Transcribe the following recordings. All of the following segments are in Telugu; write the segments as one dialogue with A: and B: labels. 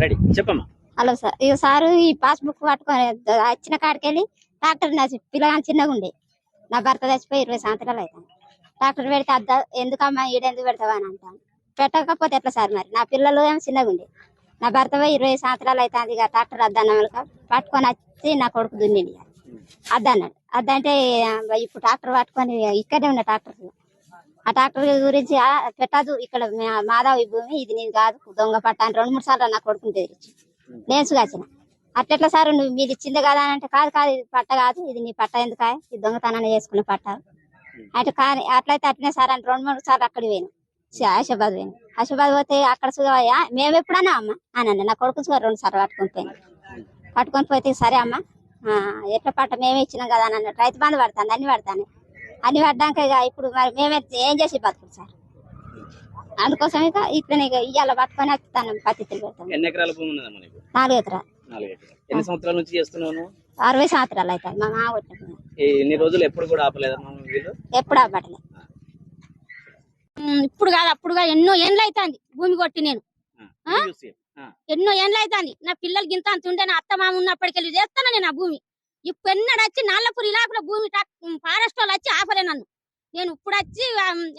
A: రెడీ చెప్పమ్మా.
B: హలో సార్ ఇక సారు ఈ పాస్బుక్ పట్టుకొని వచ్చిన కాడికి వెళ్ళి డాక్టర్ నా పిల్లగాని చిన్నగా ఉండే నా భర్త చచ్చిపోయి ఇరవై సంవత్సరాలు అవుతాను డాక్టర్ పెడితే అద్దా ఎందుకమ్మా ఈడెందుకు పెడతావా అని అంటాను. పెట్టకపోతే ఎట్లా సార్ మరి? నా పిల్లలు ఏమో చిన్నగా ఉండే నా భర్త పోయి ఇరవై సంవత్సరాలు అవుతుంది ఇక డాక్టర్ అద్దన్న పట్టుకొని వచ్చి నా కొడుకు దున్నిండి అద్దన్నాడు. అదంటే ఇప్పుడు ట్రాక్టర్ పట్టుకొని ఇక్కడే ఉన్న ట్రాక్టర్ ఆ ట్రాక్టర్ గురించి పెట్టదు. ఇక్కడ మా- భూమి ఇది నేను కాదు. దొంగ పట్ట అని రెండు మూడు సార్లు నా కొడుకుని తెరిచి నేను సుగాచిన అట్లెట్లా సార్ నువ్వు మీది ఇచ్చింది కదా అని అంటే కాదు కాదు ఇది పట్ట కాదు. ఇది నీ పట్ట ఎందుకు ఇది దొంగతనాన్ని చేసుకున్న పట్ట. అంటే కానీ అట్లయితే అట్లనే సార్ అని రెండు మూడు సార్లు అక్కడికి పోయాను. హైదరాబాద్ ఆశాబాద్ పోయాను. ఆశాబాద్ పోతే అక్కడ సుగవయ్యా మేము ఎప్పుడన్నా అమ్మ? అని నా కొడుకు సుగా రెండు సార్లు పట్టుకొని పోయాను. పట్టుకొని పోతే సరే అమ్మ. ఎట్ల పట్ట మేమే ఇచ్చినాం కదా అని అన్నట్టు. రైతు బంధు పడతాను అన్ని పడతాను అన్ని పడ్డాక ఇక ఇప్పుడు మరి మేమే ఏం చేసి బతుకుడు సార్? అందుకోసం ఇక ఇట్లనే ఇక ఇవాళ పట్టుకొని వస్తాను పత్తితులు పెడతాను
A: ఎన్ని ఎకరాల భూమి
B: నాలుగు ఎకరాలు.
A: ఎన్ని సంవత్సరాల నుంచి చేస్తున్నావు నువ్వు?
B: అరవై సంవత్సరాలు అవుతాయి. మా మామ
A: ఈ ఇన్ని రోజులు ఎప్పుడు కూడా వీళ్ళు?
B: ఎప్పుడు అవ్వట్లే ఇప్పుడు కాదు అప్పుడుగా ఎన్నో ఏండ్లు అవుతుంది. భూమి కొట్టి నేను. ఎన్నో ఏండ్లు అవుతుంది నా పిల్లలు గింత అంత ఉండే నా అత్త మామ ఉన్నప్పటికెళ్ళి చేస్తాను నేను ఆ భూమి? ఇప్పుడు వచ్చి నాళ్ళపూరి ఇలాకుల భూమి ఫారెస్ట్ వాళ్ళు వచ్చి ఆపలే నన్ను. నేను ఇప్పుడు వచ్చి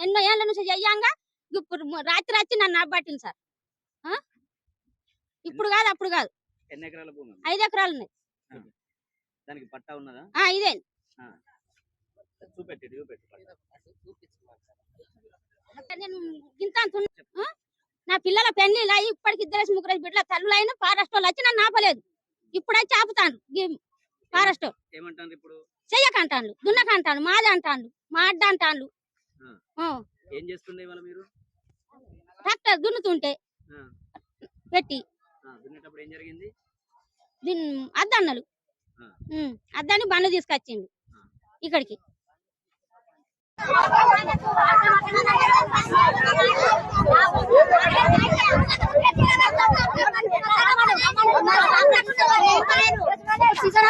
B: ఎన్నో ఏళ్ళ నుంచి చెయ్యంగా ఇప్పుడు రాత్రి వచ్చి నన్ను అబ్బట్టింది సార్? ఇప్పుడు కాదు అప్పుడు కాదు? ఐదు ఎకరాలు ఉన్నాయి
A: దానికి పట్టా ఉన్నదా?
B: ఇదే.
A: చూపెట్టి చూపెట్టి పట్టా.
B: నేను గింత అంత ఉన్న- ఆ? నా పిల్లల పెళ్ళిళ్ళు అయ్యి ఇప్పటికి ఇద్దరు ముగ్గురు బిడ్డల తల్లులు అయినా ఫారెస్ట్ వాళ్ళు వచ్చి నన్ను ఆపలేదు ఇప్పుడు? వచ్చి ఆపుతాను ఫారెస్ట్ చెయ్యకంటాను దున్నకంటాను మాది అంటాను మా అడ్డ అంటాను ట్రాక్టర్ దున్నుతుంటే పెట్టి. అద్దన్నలు.
A: ఆ.
B: ఉమ్, అద్దని బండ్లు తీసుకొచ్చిండు. ఇక్కడికి.